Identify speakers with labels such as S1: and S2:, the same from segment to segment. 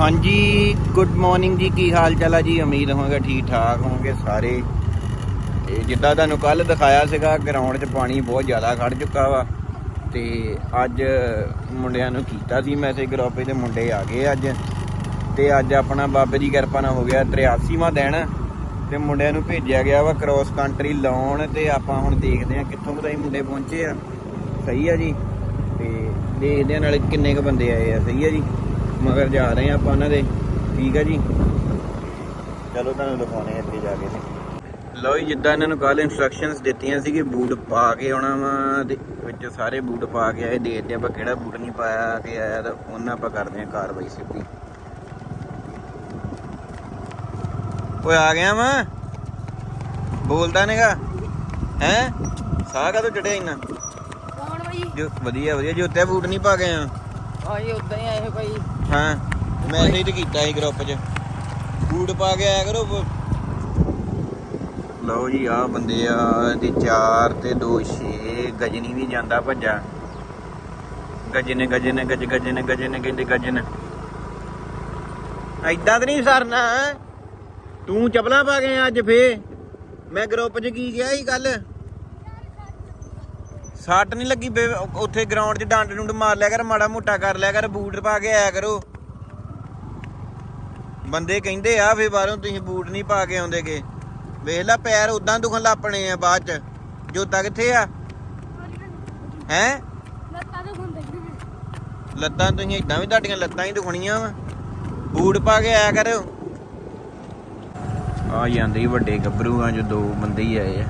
S1: ਹਾਂਜੀ good morning ਜੀ, ਕੀ ਹਾਲ ਚਾਲ ਆ ਜੀ? ਉਮੀਦ ਹੋਵੇਗਾ ਠੀਕ ਠਾਕ ਹੋਵੋਗੇ ਸਾਰੇ। ਤੇ ਜਿੱਦਾਂ ਤੁਹਾਨੂੰ ਕੱਲ ਦਿਖਾਇਆ ਸੀਗਾ ਗਰਾਊਂਡ 'ਚ ਪਾਣੀ ਬਹੁਤ ਜ਼ਿਆਦਾ ਖੜ ਚੁੱਕਾ ਵਾ। ਤੇ ਅੱਜ ਮੁੰਡਿਆਂ ਨੂੰ ਕੀਤਾ ਸੀ ਮੈਸੇਜ ਗਰੁੱਪ ਦੇ ਮੁੰਡੇ ਆ ਗਏ ਅੱਜ। ਤੇ ਅੱਜ ਆਪਣਾ ਬਾਬੇ ਦੀ ਕਿਰਪਾ ਨਾਲ ਹੋ ਗਿਆ 83ਵਾਂ ਦਿਨ। ਤੇ ਮੁੰਡਿਆਂ ਨੂੰ ਭੇਜਿਆ ਗਿਆ ਵਾ ਕ੍ਰੋਸ ਕੰਟਰੀ ਲਾਉਣ ਤੇ ਆਪਾਂ ਹੁਣ ਦੇਖਦੇ ਆ ਕਿੱਥੋਂ ਕੁ ਤਾਈਂ ਮੁੰਡੇ ਪਹੁੰਚੇ ਆ। ਸਹੀ ਆ ਜੀ? ਤੇ ਦੇਖਦੇ ਆ ਨਾਲੇ ਕਿੰਨੇ ਕ ਬੰਦੇ ਆਏ ਆ। ਸਹੀ ਆ ਜੀ? ਮਗਰ ਜਾ ਰਹੇ ਆ ਆਪਾਂ ਉਹਨਾਂ ਦੇ। ਠੀਕ ਆ ਜੀ? ਚਲੋ ਤੁਹਾਨੂੰ ਦਿਖਾਉਣੇ ਆ ਇੱਥੇ ਜਾ ਕੇ। ਲਓ ਜੀ ਜਿੱਦਾਂ ਇਹਨਾਂ ਨੂੰ ਕੱਲ ਇਨਸਟਰਕਸ਼ਨਸ ਦਿੱਤੀਆਂ ਸੀ ਕਿ ਬੂਟ ਪਾ ਕੇ ਆਉਣਾ ਵਾ ਤੇ ਵਿੱਚ ਸਾਰੇ ਬੂਟ ਪਾ ਕੇ ਆਏ ਦੇਖਦੇ ਆਪਾਂ ਕਿਹੜਾ ਬੂਟ ਨਹੀਂ ਪਾਇਆ ਕਿ ਆਇਆ ਤਾਂ ਉਹਨਾਂ ਆਪਾਂ ਕਰਦੇ ਆ ਕਾਰਵਾਈ ਸਿੱਧੀ। ਓਏ ਆ ਗਿਆ ਵਾ? ਬੋਲਦਾ ਨੇਗਾ ਹੈ? ਸਾਹ ਕਦੋਂ ਚੜਿਆ ਇੰਨਾ?
S2: ਕੌਣ ਭਾਈ
S1: ਜੋ? ਵਧੀਆ ਵਧੀਆ ਜੋ ਉੱਤੇ ਬੂਟ ਨਹੀਂ ਪਾ ਕੇ ਆ
S2: ਆਏ ਉਦਾਂ ਹੀ ਆਏ ਭਾਈ
S1: ਹਾਂ ਮੈਸੇਜ ਤੇ ਕੀਤਾ ਸੀ ਗਰੁੱਪ 'ਚ। ਬੂਟ ਪਾ ਕੇ ਆਇਆ ਕਰੋ। ਲਓ ਜੀ ਆ ਬੰਦੇ ਆ ਤੇ 4 ਤੇ 2 6 ਗਜਨੀ ਵੀ ਜਾਂਦਾ ਭੱਜਾ। ਗਜਨ ਗਜਨ, ਗਜ, ਗਜਨ ਗਜਨ, ਕਹਿੰਦੇ ਗਜਨ। ਐਦਾਂ ਤਾਂ ਨਹੀਂ ਸਰਨਾ ਤੂੰ ਚਪਲਾਂ ਪਾ ਕੇ ਅੱਜ ਫੇ ਮੈਂ ਗਰੁੱਪ 'ਚ ਕੀ ਗਿਆ ਸੀ ਕੱਲ ਸੱਟ ਨਹੀਂ ਲੱਗੀ ਬੇ- ਉੱਥੇ ਗਰਾਊਂਡ 'ਚ ਡੰਡ ਡੁੰਡ ਮਾਰ ਲਿਆ ਕਰ ਮਾੜਾ ਮੋਟਾ ਕਰ ਲਿਆ ਕਰ ਬੂਟ ਪਾ ਕੇ ਆਇਆ ਕਰੋ। ਬੰਦੇ ਕਹਿੰਦੇ ਆ ਫੇ ਬਾਹਰੋਂ ਤੁਸੀਂ ਬੂਟ ਨਹੀਂ ਪਾ ਕੇ ਆਉਂਦੇਗੇ ਵੇਖ ਲੈ ਪੈਰ ਉਦਾਂ ਦੁਖਣ ਲੱਪਣੇ ਆ ਬਾਅਦ 'ਚ। ਜੋਤਾ ਕਿੱਥੇ ਆ। ਹੈ?
S2: ਲੱਤਾਂ
S1: ਤੁਸੀਂ ਇਦਾਂ ਵੀ ਤੁਹਾਡੀਆਂ ਲੱਤਾਂ ਹੀ ਦੁਖਣੀਆਂ ਵਾ। ਬੂਟ ਪਾ ਕੇ ਆਇਆ ਕਰੋ। ਆ ਜਾਂਦੇ ਹੀ ਵੱਡੇ ਗੱਭਰੂ ਆ ਜੋ ਦੋ ਬੰਦੇ ਹੀ ਆਏ ਆ।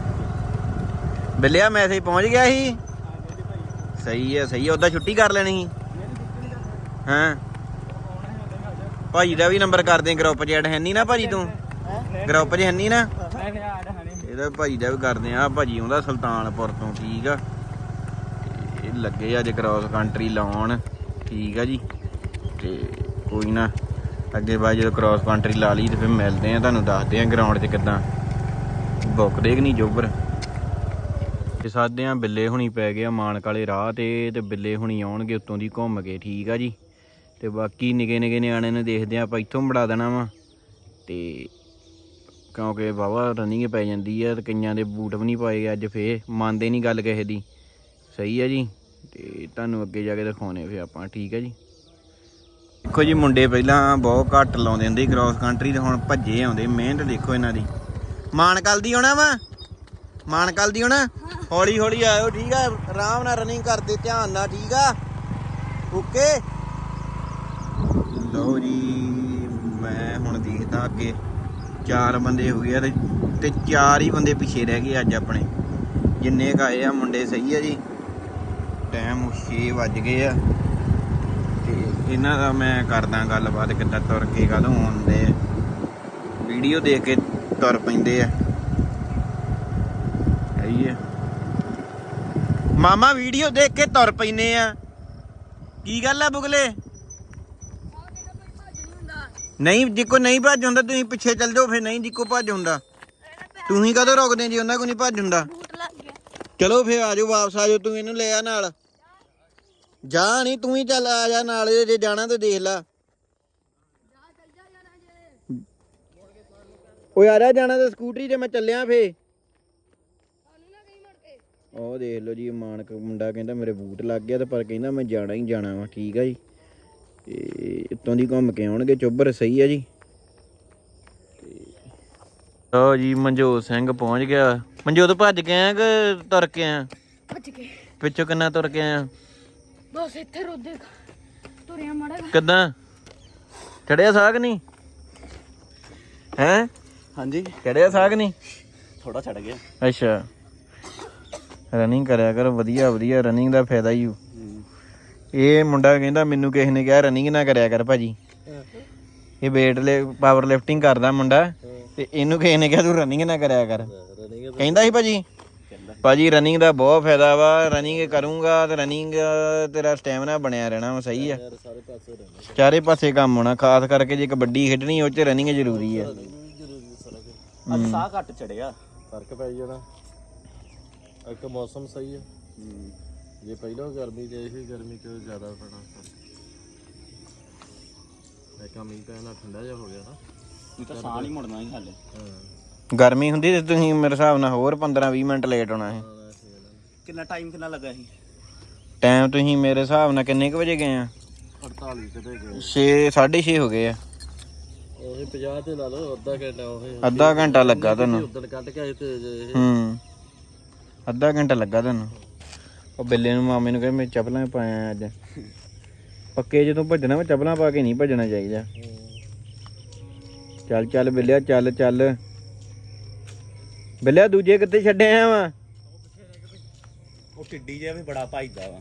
S1: ਬਿੱਲਿਆ ਮੈਸੇਜ ਪਹੁੰਚ ਗਿਆ ਸੀ। ਸਹੀ ਹੈ ਸਹੀ ਹੈ ਉਹਦਾ ਛੁੱਟੀ ਕਰ ਲੈਣੀ ਸੀ। ਹਾਂ? ਭਾਜੀ ਦਾ ਵੀ ਨੰਬਰ ਕਰ ਦੇ ਗਰੁੱਪ 'ਚ ਐਡ ਹੈ ਨਹੀਂ ਨਾ ਭਾਜੀ ਤੂੰ? ਗਰੁੱਪ 'ਚ ਹੈ ਨਹੀਂ ਨਾ? ਇਹਦਾ ਭਾਜੀ ਦਾ ਵੀ ਕਰਦੇ ਆ, ਭਾਜੀ ਆਉਂਦਾ ਸੁਲਤਾਨਪੁਰ ਤੋਂ, ਠੀਕ ਆ। ਇਹ ਲੱਗੇ ਅੱਜ ਕ੍ਰਾਸ ਕੰਟਰੀ ਲਾਉਣ, ਠੀਕ ਆ ਜੀ। ਤੇ ਕੋਈ ਨਾ, ਅੱਗੇ ਬਾਅਦ ਜਦੋਂ ਕ੍ਰਾਸ ਕੰਟਰੀ ਲਾ ਲਈ ਤੇ ਫਿਰ ਮਿਲਦੇ ਆ, ਤੁਹਾਨੂੰ ਦੱਸਦੇ ਆ ਗਰਾਊਂਡ 'ਚ ਕਿੱਦਾਂ। ਬੁੱਕਦੇ ਕਿ ਨਹੀਂ, ਜੋਬਰ? ਤੇ ਸਾਦੇ ਬਿੱਲੇ ਹੁਣੀ ਪੈ ਗਏ ਆ ਮਾਨਕ ਵਾਲੇ ਰਾਹ ਤੇ ਤੇ ਬਿੱਲੇ ਹੁਣੀ ਆਉਣਗੇ ਉੱਤੋਂ ਦੀ ਘੁੰਮ ਕੇ, ਠੀਕ ਆ ਜੀ? ਤੇ ਬਾਕੀ ਨਿਕੇ ਨਿਕੇ ਨਿਆਣੇ ਨੂੰ ਦੇਖਦੇ ਆ, ਆਪਾਂ ਇੱਥੋਂ ਬੜਾ ਦੇਣਾ ਵਾ। ਤੇ ਕਿਉਂਕਿ ਵਾਹਵਾ ਰਨਿੰਗ ਪੈ ਜਾਂਦੀ ਆ ਤੇ ਕਈਆਂ ਦੇ ਬੂਟ ਵੀ ਨਹੀਂ ਪਾਏ ਗਏ ਅੱਜ ਫੇ ਮੰਨਦੇ ਨਹੀਂ ਗੱਲ ਕਿਸੇ ਦੀ। ਸਹੀ ਆ ਜੀ? ਤੇ ਤੁਹਾਨੂੰ ਅੱਗੇ ਜਾ ਕੇ ਦਿਖਾਉਣੇ ਫੇ ਆਪਾਂ, ਠੀਕ ਆ ਜੀ? ਦੇਖੋ ਜੀ, ਮੁੰਡੇ ਪਹਿਲਾਂ ਬਹੁਤ ਘੱਟ ਲਾਉਂਦੇ ਹੁੰਦੇ ਕ੍ਰਾਸ ਕੰਟਰੀ ਤੇ ਹੁਣ ਭੱਜੇ ਆਉਂਦੇ, ਮਿਹਨਤ ਦੇਖੋ ਇਹਨਾਂ ਦੀ। ਮਾਨਕਲ ਦੀ ਹੋਣਾ ਵਾ? ਮਾਨਕਲ ਦੀ ਹੋਣਾ। ਹੌਲੀ ਹੌਲੀ ਆਇਓ, ਠੀਕ ਆ? ਆਰਾਮ ਨਾਲ ਰਨਿੰਗ ਕਰਦੇ, ਧਿਆਨ ਨਾਲ, ਠੀਕ ਆ? ਓਕੇ ਲਓ ਜੀ, ਮੈਂ ਹੁਣ ਦੇਖਦਾ ਅੱਗੇ। ਚਾਰ ਬੰਦੇ ਹੋ ਗਏ ਆ ਤੇ ਚਾਰ ਹੀ ਬੰਦੇ ਪਿੱਛੇ ਰਹਿ ਗਏ ਅੱਜ ਆਪਣੇ। ਜਿੰਨੇ ਕੁ ਆਏ ਆ, ਮੁੰਡੇ ਸਹੀ ਆ ਜੀ। ਟਾਈਮ 6 ਵੱਜ ਗਏ ਆ। ਤੇ ਇਹਨਾਂ ਦਾ ਮੈਂ ਕਰਦਾ ਗੱਲਬਾਤ ਕਿੱਦਾਂ ਤੁਰ ਕੇ ਕਦੋਂ ਆਉਂਦੇ ਵੀਡੀਓ ਦੇਖ ਕੇ ਤੁਰ ਪੈਂਦੇ ਆ ਸਹੀ ਆ ਮਾਮਾ ਵੀਡੀਓ ਦੇਖ ਕੇ ਤੁਰ ਪੈਨੇ ਆ। ਕੀ ਗੱਲ ਆ ਬੁਗਲੇ? ਨਹੀਂ, ਜਿੱਕੋ ਨਹੀਂ ਭੱਜ ਹੁੰਦਾ, ਤੁਸੀਂ ਪਿੱਛੇ ਚੱਲ ਜਾਓ, ਫਿਰ ਨਹੀਂ ਜਿੱਕੋ ਭੱਜ ਹੁੰਦਾ। ਤੁਸੀਂ ਕਦੋਂ ਰੋਕਦੇ ਜੀ, ਉਹਨਾਂ ਕੋ ਨਹੀਂ ਭੱਜ ਹੁੰਦਾ।
S2: ਬੂਟ ਲੱਗ ਗਿਆ
S1: ਚਲੋ ਫੇਰ ਆਜੋ ਵਾਪਸ ਆਜੋ ਤੂੰ ਇਹਨੂੰ ਲੈ ਆ ਨਾਲ। ਜਾ ਨਹੀਂ ਤੂੰ ਹੀ ਚੱਲ, ਆ ਜਾ ਨਾਲ, ਜੇ ਜਾਣਾ ਤੇ ਦੇਖ ਲੈ। ਓਏ, ਆ ਜਾ, ਜਾਣਾ ਤੇ ਸਕੂਟਰੀ ਤੇ ਮੈਂ ਚੱਲਿਆ ਫੇ ਉਹ ਦੇਖ ਲਓ ਜੀ ਮਾਨਕ ਮੁੰਡਾ ਕਹਿੰਦਾ ਮੇਰੇ ਬੂਟ ਲੱਗ ਗਿਆ ਤੇ ਪਰ ਕਹਿੰਦਾ ਮੈਂ ਜਾਣਾ ਹੀ ਜਾਣਾ ਵਾ ਠੀਕ ਆ ਜੀ। ਤੇ ਇੱਥੋਂ ਦੀ ਘੁੰਮ ਕੇ ਆਉਣਗੇ ਚੋਬਰ ਸਹੀ ਆ ਜੀ। ਲਓ ਜੀ ਮਨਜੋਤ ਸਿੰਘ ਪਹੁੰਚ ਗਿਆ। ਮਨਜੋਤ ਭੱਜ ਕੇ ਆਇਆ ਕਿ ਤੁਰ ਕੇ ਆਇਆ?
S2: ਭੱਜ ਕੇ।
S1: ਪਿੱਛੋਂ ਕਿੰਨਾ ਤੁਰ ਕੇ ਆਇਆ?
S2: ਬਸ ਇੱਥੇ ਰੋਦੇ ਤੁਰਿਆ ਮੜਾ
S1: ਕਿੱਦਾਂ? ਚੜਿਆ ਸਾਗ ਨਹੀਂ? ਹੈ?
S3: ਹਾਂਜੀ।
S1: ਚੜਿਆ ਸਾਗ ਨਹੀਂ?
S3: ਥੋੜਾ ਛੱਡ ਗਿਆ।
S1: ਅੱਛਾ। ਰਨਿੰਗ ਕਰਿਆ ਕਰ ਵਧੀਆ ਵਧੀਆ ਰਨਿੰਗ ਦਾ ਫਾਇਦਾ ਹੀ ਓ। ਇਹ ਮੁੰਡਾ ਕਹਿੰਦਾ ਮੈਨੂੰ ਕਿਸੇ ਨੇ ਕਿਹਾ ਰਨਿੰਗ ਨਾ ਕਰਿਆ ਕਰ ਭਾਜੀ। ਇਹ weight ਲੈ ਪਾਵਰ ਲਿਫਟਿੰਗ ਕਰਦਾ ਮੁੰਡਾ ਤੇ ਇਹਨੂੰ ਕਿਸੇ ਨੇ ਕਿਹਾ ਤੂੰ ਰਨਿੰਗ ਨਾ ਕਰਿਆ ਕਰ। ਕਹਿੰਦਾ ਸੀ ਭਾਜੀ ਭਾਜੀ ਰਨਿੰਗ ਦਾ ਬਹੁਤ ਫਾਇਦਾ ਵਾ ਰਨਿੰਗ ਕਰੂੰਗਾ ਤੇ ਰਨਿੰਗ ਤੇਰਾ ਸਟੈਮਿਨਾ ਬਣਿਆ ਰਹਿਣਾ ਵਾ ਸਹੀ ਆ। ਚਾਰੇ ਪਾਸੇ ਕੰਮ ਹੋਣਾ ਖਾਸ ਕਰਕੇ ਜੇ ਕਬੱਡੀ ਖੇਡਣੀ ਉਹ ਚ ਰਨਿੰਗ ਜ਼ਰੂਰੀ ਆ।
S3: ਅੱਜ ਸਾਹ ਘੱਟ ਚੜਿਆ। ਫ਼ਰਕ ਪੈ ਜਾਣਾ ਇੱਕ ਮੌਸਮ ਸਹੀ ਹੈ। ਜੇ ਪਹਿਲਾਂ ਗਰਮੀ ਤੇ ਸੀ ਗਰਮੀ ਚ ਜ਼ਿਆਦਾ ਪੈਣਾ। ਇੱਕ ਮੀਂਹ ਪੈਣਾ ਠੰਡਾ ਜਿਹਾ ਹੋ ਗਿਆ ਨਾ।
S4: ਇਹ ਤਾਂ ਸਾਹ ਨਹੀਂ ਮੁੜਨਾ ਹੀ ਹਾਲੇ।
S3: ਹਾਂ।
S1: ਗਰਮੀ ਹੁੰਦੀ ਤੇ ਤੁਸੀਂ ਮੇਰੇ ਹਿਸਾਬ ਨਾਲ ਹੋਰ 15 20 ਮਿੰਟ ਲੇਟ ਹੋਣਾ ਸੀ।
S4: ਕਿੰਨਾ ਟਾਈਮ ਕਿੰਨਾ ਲੱਗਾ ਸੀ?
S1: ਟਾਈਮ ਤੁਸੀਂ ਮੇਰੇ ਹਿਸਾਬ ਨਾਲ ਕਿੰਨੇ ਕੁ ਵਜੇ ਗਏ ਆ?
S3: 48 ਕਿਤੇ ਗਏ।
S1: 6 6:30 ਹੋ ਗਏ ਆ।
S3: ਉਹੀ 50 ਤੇ ਲਾ ਲਓ ਅੱਧਾ ਘੰਟਾ ਉਹੀ।
S1: ਅੱਧਾ ਘੰਟਾ ਲੱਗਾ ਤੁਹਾਨੂੰ।
S3: ਉਦੋਂ ਕੱਢ ਕੇ ਆਏ ਤੇ ਜੇ ਇਹ
S1: ਹੂੰ। ਅੱਧਾ ਘੰਟਾ ਲੱਗਾ ਤੁਹਾਨੂੰ। ਉਹ ਬਿੱਲੇ ਨੂੰ ਮਾਮੇ ਨੂੰ ਕਹਿੰਦੇ ਮੈਂ ਚੱਪਲਾਂ ਪਾਇਆ ਅੱਜ। ਪੱਕੇ ਜਦੋਂ ਭੱਜਣਾ ਵਾ ਚੱਪਲਾਂ ਪਾ ਕੇ ਨਹੀਂ ਭੱਜਣਾ ਚਾਹੀਦਾ। ਚੱਲ ਚੱਲ ਬਿੱਲਿਆ ਚੱਲ ਚੱਲ। ਬਿੱਲਿਆ ਦੂਜੇ ਕਿੱਥੇ ਛੱਡੇ ਆ ਵਾ?
S4: ਉਹ ਟਿੱਡੀ ਜਿਹਾ ਵੀ ਬੜਾ ਭਜਦਾ ਵਾ।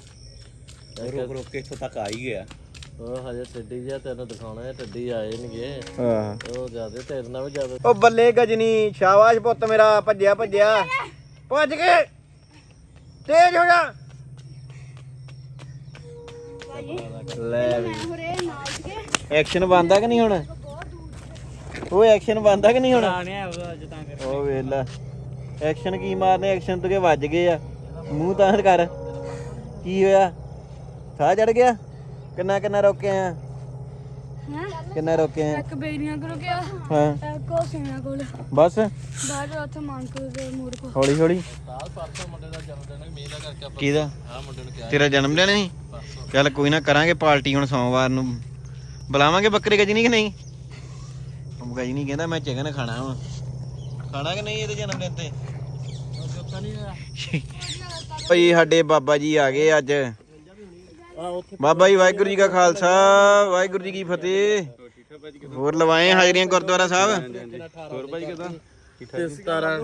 S4: ਉਹ ਰੁਕ ਰੁਕ ਕੇ ਇੱਥੋਂ ਤੱਕ ਆ ਹੀ ਗਿਆ।
S3: ਉਹ ਹਜੇ ਟੱਡੀ ਜਿਹਾ ਤੈਨੂੰ ਦਿਖਾਉਣਾ ਹੈ ਟੱਡੀ ਆਏ ਨਹੀਂਗੇ
S1: ਆਹ।
S3: ਉਹ ਜਿਆਦੇ ਤੇਰੇ ਨਾਲ ਵੀ ਜ਼ਿਆਦਾ
S1: ਉਹ ਬੱਲੇ ਗਜਨੀ ਸ਼ਾਬਾਸ਼ ਪੁੱਤ ਮੇਰਾ ਭੱਜਿਆ ਭੱਜਿਆ। ਭੱਜ ਕੇ। ਤੇਜ਼ ਹੋ ਜਾ। ਲੈ ਵੀ।
S2: ਹੁਰੇ ਨਾਲ ਕੇ।
S1: ਐਕਸ਼ਨ ਬੰਦਾ ਕਿ ਨਹੀਂ ਹੁਣ? ਉਹ ਐਕਸ਼ਨ ਬੰਦਾ ਕਿ ਨਹੀਂ ਹੁਣ?
S4: ਆਣਿਆ ਅੱਜ ਤਾਂ ਕਰ
S1: ਉਹ ਵੇਲਾ ਐਕਸ਼ਨ ਕੀ ਮਾਰਨੇ? ਐਕਸ਼ਨ ਤੋਂ ਕੇ ਵੱਜ ਗਏ ਆ। ਮੂੰਹ ਤਾਂ ਕਰ। ਕੀ ਹੋਇਆ? ਸਾਹ ਚੜ ਗਿਆ? ਕਿੰਨਾ ਕਿੰਨਾ ਰੋਕੇ ਆ
S2: ਹਾਂ?
S1: ਕਿੰਨਾ ਰੋਕੇ ਆ
S2: ਇੱਕ ਬੇਰੀਆਂ ਕੋਲ ਗਿਆ
S1: ਹਾਂ।
S2: ਉਹ ਸਿੰਘਾਂ ਕੋਲ।
S1: ਬਸ।
S2: ਬਾਅਦ ਉੱਥੇ ਮੰਕ ਦੇ ਮੂਰ ਕੋ
S1: ਹੌਲੀ ਹੌਲੀ।
S3: ਆਪਾਂ
S1: ਕਿਹਦਾ?
S3: ਆ ਮੁੰਡੇ ਨੂੰ ਕਿਹਾ
S1: ਤੇਰਾ ਜਨਮ ਦਿਨ ਸੀ? ਚੱਲ ਕੋਈ ਨਾ ਕਰਾਂਗੇ ਪਾਰਟੀ ਹੁਣ ਸੋਮਵਾਰ ਨੂੰ। ਬੁਲਾਵਾਂਗੇ ਬੱਕਰੇ ਗਜਨੀ ਕਿ ਨਹੀਂ? ਉਹ ਗਜਨੀ ਕਹਿੰਦਾ ਮੈਂ ਚਿਕਨ ਖਾਣਾ ਵਾ। ਖਾਣਾ ਕਿ ਨਹੀਂ ਇਹਦੇ ਜਨਮ ਦਿਨ ਤੇ? ਭਈ ਸਾਡੇ ਬਾਬਾ ਜੀ ਆ ਗਏ ਅੱਜ।
S3: ਆ ਉੱਥੇ
S1: ਬਾਬਾ ਜੀ ਵਾਹਿਗੁਰੂ ਜੀ ਕਾ ਖਾਲਸਾ ਵਾਹਿਗੁਰੂ ਜੀ ਕੀ ਫਤਿਹ। ਹੋਰ ਲਵਾਏ ਹਾਜ਼ਰੀਆਂ ਗੁਰਦੁਆਰਾ ਸਾਹਿਬ?
S4: ਹੋਰ ਭਾਈ ਕਿਦਾਂ?
S3: ਤੇ 17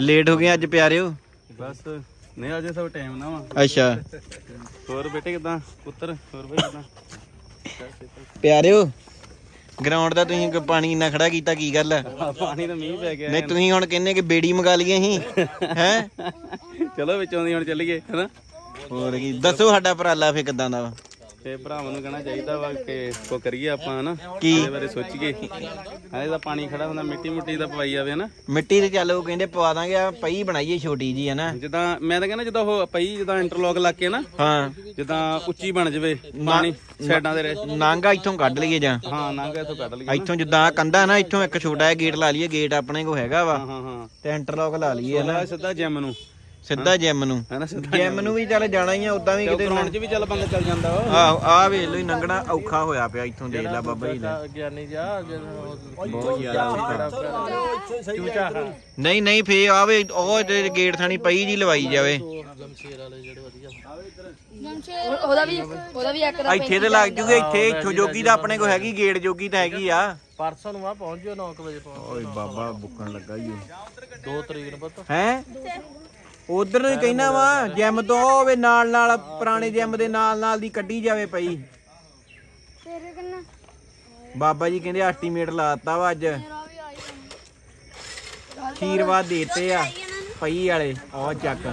S1: ਲੇਟ ਹੋ ਗਏ ਅੱਜ ਪਿਆਰਿਓ।
S4: ਬਸ। ਨਹੀਂ ਅਜੇ ਸਭ ਟਾਈਮ ਨਾ ਵਾ।
S1: ਅੱਛਾ।
S4: ਹੋਰ ਬੇਟੇ ਕਿਦਾਂ? ਪੁੱਤਰ ਹੋਰ ਭਾਈ ਕਿਦਾਂ?
S1: ਪਿਆਰਿਓ ਗਰਾਊਂਡ ਦਾ ਤੁਸੀਂ ਕੋਈ ਪਾਣੀ ਇੰਨਾ ਖੜਾ ਕੀਤਾ ਕੀ ਗੱਲ ਆ?
S4: ਪਾਣੀ ਤਾਂ ਮੀਂਹ ਪੈ ਗਿਆ
S1: ਨਹੀਂ ਤੁਸੀਂ ਹੁਣ ਕਹਿੰਦੇ ਕਿ ਬੇੜੀ ਮੰਗਾ ਲਈਏ ਅਸੀਂ? ਹੈ?
S4: ਚਲੋ ਵਿੱਚੋਂ ਦੀ ਹੁਣ ਚੱਲੀਏ ਹੈਨਾ?
S1: ਹੋਰ ਕੀ ਦੱਸੋ ਸਾਡਾ ਉਪਰਾਲਾ ਫੇ ਕਿਦਾਂ ਦਾ ਵਾ?
S4: ਤੇ ਭਰਾਵਾਂ ਨੂੰ ਕਹਿਣਾ ਚਾਹੀਦਾ ਵਾ ਕਿ ਕੋ ਕਰੀਏ ਆਪਾਂ ਹਨਾ?
S1: ਕੀ?
S4: ਇਹਦੇ ਬਾਰੇ ਸੋਚੀਏ। ਹਾਲੇ ਤਾਂ ਪਾਣੀ ਖੜਾ ਹੁੰਦਾ ਮਿੱਟੀ ਮੁੱਟੀ ਦਾ ਪਵਾਈ ਜਾਵੇ ਹਨਾ?
S1: ਮਿੱਟੀ ਤੇ ਚੱਲ ਉਹ ਕਹਿੰਦੇ ਪਵਾ ਦਾਂਗੇ ਆ ਪਈ ਬਣਾਈਏ ਛੋਟੀ ਜੀ ਹੈ ਨਾ
S4: ਜਿੱਦਾਂ ਮੈਂ ਤਾਂ ਕਹਿੰਦਾ ਜਿੱਦਾਂ ਉਹ ਪਈ ਜਿੱਦਾਂ ਇੰਟਰਲੌਕ ਲਾ ਕੇ ਨਾ
S1: ਹਾਂ।
S4: ਜਿੱਦਾਂ ਉੱਚੀ ਬਣ ਜਵੇ ਪਾਣੀ ਸਾਈਡਾਂ ਦੇ
S1: ਨਾਂਗਾ ਇੱਥੋਂ ਕੱਢ ਲਈਏ ਜਾਂ?
S4: ਹਾਂ ਨਾਂਗਾ ਇੱਥੋਂ ਕੱਢ ਲਈਏ
S1: ਇੱਥੋਂ ਜਿੱਦਾਂ ਕੰਧਾ ਨਾ ਇੱਥੋਂ ਇੱਕ ਛੋਟਾ ਜਿਹਾ ਗੇਟ ਲਾ ਲਈਏ ਗੇਟ ਆਪਣੇ ਕੋ ਹੈਗਾ ਵਾ
S4: ਹਾਂ ਹਾਂ
S1: ਤੇ ਇੰਟਰਲੌਕ ਲਾ ਲਈਏ ਨਾ
S4: ਇਹ ਸਿੱਧਾ ਜਿਮ ਨੂੰ।
S1: ਸਿੱਧਾ ਜਿਮ ਨੂੰ।
S4: ਹੈਨਾ ਸਿੱਧਾ
S1: ਜਿਮ ਨੂੰ ਵੀ ਚੱਲ ਜਾਣਾ ਹੀ ਆ ਉਦਾਂ ਵੀ ਕਿਤੇ
S4: ਗਰਾਊਂਡ 'ਚ ਵੀ ਚੱਲ ਬੰਦਾ ਚੱਲ ਜਾਂਦਾ ਵਾ।
S1: ਆਹ ਆ ਵੇਖ ਲੋ ਨੰਗਣਾ ਔਖਾ ਹੋਇਆ ਪਿਆ ਇੱਥੋਂ ਦੇਖ ਲੈ ਬਾਬਾ ਜੀ ਦਾ
S3: ਗਿਆਨੀ ਜਾ
S1: ਬਹੁਤ ਜ਼ਿਆਦਾ
S3: ਚੂਚਾ
S1: ਨਹੀਂ ਨਹੀਂ ਫੇ ਆਵੇ ਉਹ ਤੇ ਗੇਟ ਥਾਣੀ ਪਈ ਜੀ ਲਵਾਈ ਜਾਵੇ।
S3: ਗਮਸ਼ੇਰ ਵਾਲੇ ਜਿਹੜੇ ਵਧੀਆ।
S2: ਉਹਦਾ ਵੀ ਉਹਦਾ ਵੀ ਇੱਕ
S1: ਇੱਥੇ ਤੇ ਲੱਗ ਜੂਗੇ ਇੱਥੇ ਇੱਥੋਂ ਜੋਗੀ ਤਾਂ ਆਪਣੇ ਕੋ ਹੈਗੀ ਗੇਟ ਜੋਗੀ ਤਾਂ ਹੈਗੀ ਆ।
S3: ਪਰਸੋਂ ਨੂੰ ਆ ਪਹੁੰਚ ਜਿਓ 9 ਵਜੇ ਪਹੁੰਚ
S1: ਓਏ ਬਾਬਾ ਬੁੱਕਣ ਲੱਗਾ ਈ
S3: 2 ਤਰੀਕ ਨੂੰ ਪਤਾ।
S1: ਹੈ? ਉਧਰ ਨੂੰ ਹੀ ਕਹਿਣਾ ਵਾ ਜਿਮ ਤੋਂ ਹੋਵੇ ਨਾਲ ਨਾਲ ਪੁਰਾਣੇ ਜਿਮ ਦੇ ਨਾਲ ਨਾਲ ਦੀ ਕੱਢੀ ਜਾਵੇ ਪਈ।
S2: ਤੇਰੇ ਕਿੰਨਾ?
S1: ਬਾਬਾ ਜੀ ਕਹਿੰਦੇ ਐਸਟੀਮੇਟ ਲਾਤਾ ਵਾ ਅੱਜ।
S2: ਮੇਰਾ ਵੀ ਆਈ
S1: ਆਸ਼ੀਰਵਾਦ ਦੇਤੇ ਆ ਪਈ ਵਾਲੇ। ਉਹ ਚੱਕ।